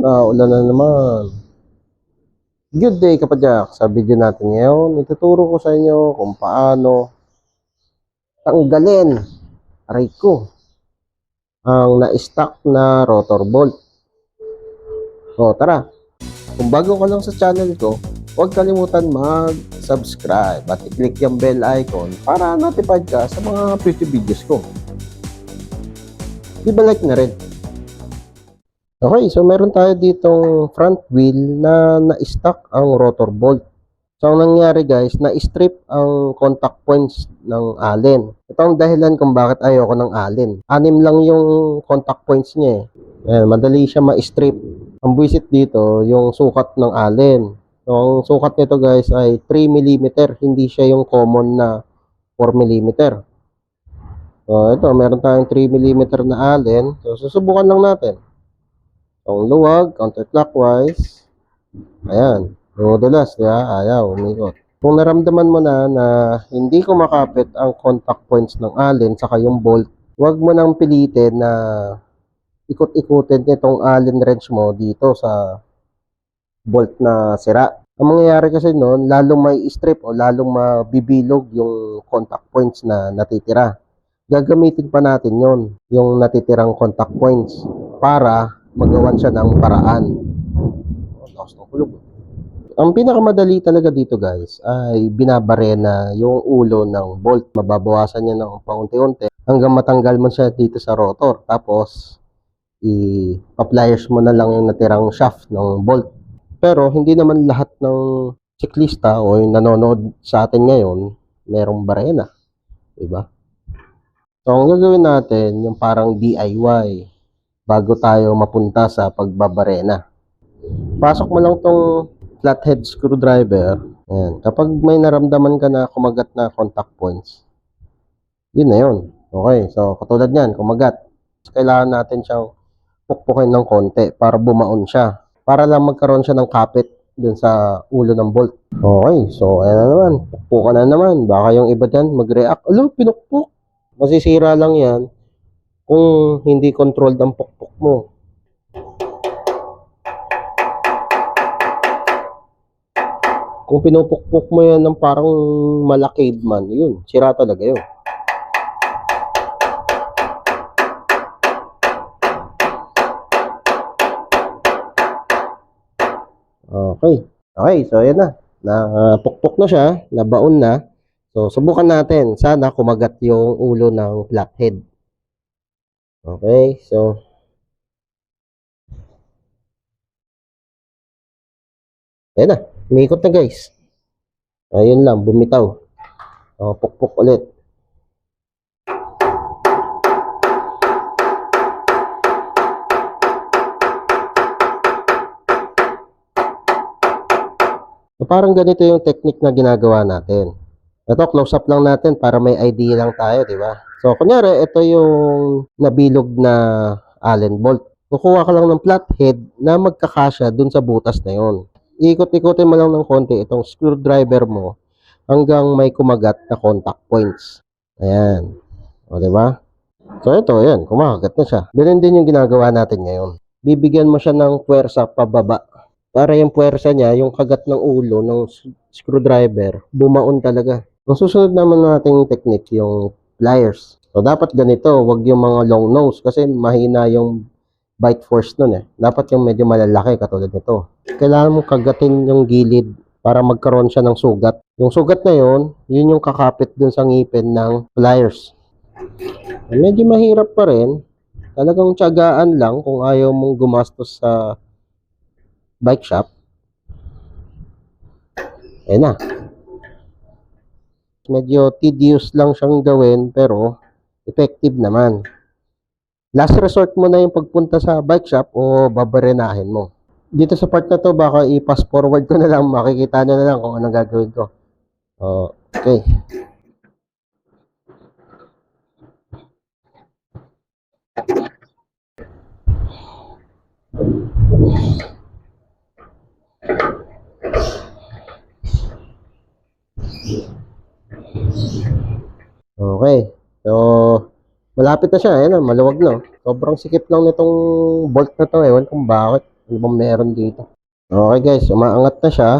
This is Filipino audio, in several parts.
maulan na naman. Good day kapadyak. Sa video natin ngayon, ituturo ko sa inyo kung paano tanggalin, aray ko, ang na-stock na rotor bolt. So tara, kung bago ka lang sa channel ko, huwag kalimutan mag-subscribe at i-click yung bell icon para notified ka sa mga future videos ko. Di ba like na rin? Okay, so meron tayo ditong front wheel na na-stuck ang rotor bolt. So, ang nangyari guys, na-strip ang contact points ng allen. Ito ang dahilan kung bakit ayoko ng allen. Anim lang yung contact points niya eh. Ayan, madali siya ma-strip. Ang buwisit dito, yung sukat ng allen. So, ang sukat nito guys ay 3 mm. Hindi siya yung common na 4 mm. So, ito, meron tayong 3 mm na allen. So, susubukan lang natin. Ang luwag, counterclockwise. Ayan. Dudulas, di ba? Ayaw, umikot. Kung naramdaman mo na na hindi kumakapit ang contact points ng allen saka yung bolt, huwag mo nang pilitin na ikot-ikutin itong allen wrench mo dito sa bolt na sira. Ang mangyayari kasi noon, lalong may strip o lalong mabibilog yung contact points na natitira. Gagamitin pa natin yon yung natitirang contact points para magawan siya ng paraan. Oh, lakas. Ang pinakamadali talaga dito guys ay binabarena yung ulo ng bolt. Mababawasan niya ng paunti-unti hanggang matanggal mo siya dito sa rotor. Tapos, i-pliers mo na lang yung natirang shaft ng bolt. Pero hindi naman lahat ng siklista o yung nanonood sa atin ngayon merong barena. Diba? So, ang gagawin natin, yung parang DIY bago tayo mapunta sa pagbabarena. Pasok mo lang tong flathead screwdriver. Ayan. Kapag may naramdaman ka na kumagat na contact points, yun na yun. Okay, so katulad niyan, kumagat. Kailangan natin siyang pukpukin ng konti para bumaon siya. Para lang magkaroon siya ng kapit dun sa ulo ng bolt. Okay, so ayan na naman. Pukpukan na naman. Baka yung iba dyan mag-react. Alo, pinukpok. Masisira lang yan kung hindi controlled ang pukpok mo. Kung pinupukpok mo yan ng parang mala caveman, yun, sira talaga yun. Okay. Okay, so ayan na. Napukpok na siya, nabaon na. So, subukan natin. Sana kumagat yung ulo ng flathead. Okay, so Ayan na, umiikot na guys. Ayun lang, bumitaw. O, pukpok ulit. So, parang ganito yung technique na ginagawa natin. Ito, close up lang natin para may idea lang tayo, di ba? So, kunyari, ito yung nabilog na Allen bolt. Kukuha ka lang ng flathead na magkakasya dun sa butas na yon. Ikot-ikotin mo lang ng konti itong screwdriver mo hanggang may kumagat na contact points. Ayan. O, di ba? So, ito, ayan, kumakagat na siya. Ganun din yung ginagawa natin ngayon. Bibigyan mo siya ng puwersa pababa para yung puwersa niya, yung kagat ng ulo ng screwdriver, bumaon talaga. Ang susunod naman nating technique, yung pliers. So, dapat ganito, wag yung mga long nose kasi mahina yung bite force nun eh. Dapat yung medyo malalaki katulad nito. Kailangan mo kagatin yung gilid para magkaroon siya ng sugat. Yung sugat na yun, yun yung kakapit dun sa ngipin ng pliers. Medyo mahirap pa rin. Talagang tiyagaan lang kung ayaw mong gumastos sa bike shop. Ayan na. Medyo tedious lang siyang gawin pero effective naman. Last resort mo na yung pagpunta sa bike shop o babarenahin mo. Dito sa part na to baka i-pass forward ko na lang makikita nyo na lang kung anong gagawin ko. Okay. Okay. So, malapit na siya. Ayan maluwag na. Sobrang sikip lang nitong bolt na to. Ewan kung bakit. Ano bang meron dito? Okay guys, umaangat na siya.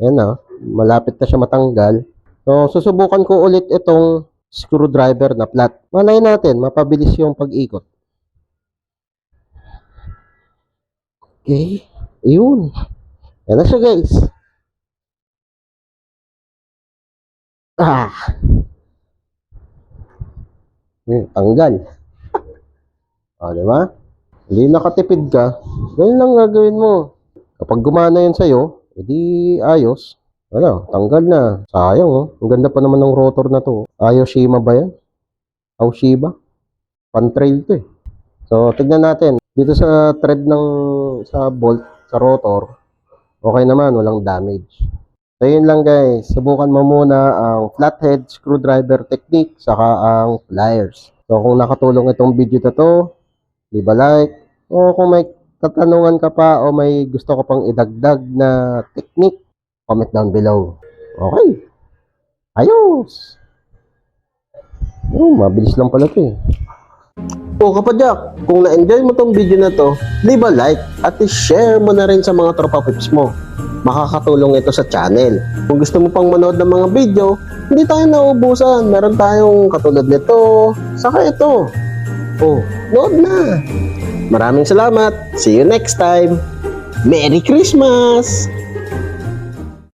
Ayan na, malapit na siya matanggal. So, susubukan ko ulit itong screwdriver na flat. Malay natin, mapabilis yung pag-ikot. Okay. Ayun. Yan na siya guys. Ah. Hmm, tanggal. Ah, di ba? Hindi nakatipid ka. Ganyan lang gagawin mo. Kapag gumana yun sa'yo, edi ayos. Ano, tanggal na. Sayang oh. Ang ganda pa naman ng rotor na to. Ayoshima ba yan? Aoshiba? Pan-trail to eh. So, tignan natin. Dito sa thread ng sa bolt, sa rotor, okay naman, walang damage. So, yun lang guys. Subukan mo muna ang flathead screwdriver technique saka ang pliers. So, kung nakatulong itong video na to, leave a like. O kung may katanungan ka pa o may gusto ka pang idagdag na technique, comment down below. Okay. Ayos. Oh, mabilis lang pala 'to eh. O kapadyak, kung na-enjoy mo tong video na to, leave a like at i-share mo na rin sa mga tropa pips mo. Makakatulong ito sa channel. Kung gusto mo pang manood ng mga video, hindi tayo nauubusan. Meron tayong katulad nito, saka ito. Oh, nood na! Maraming salamat. See you next time. Merry Christmas!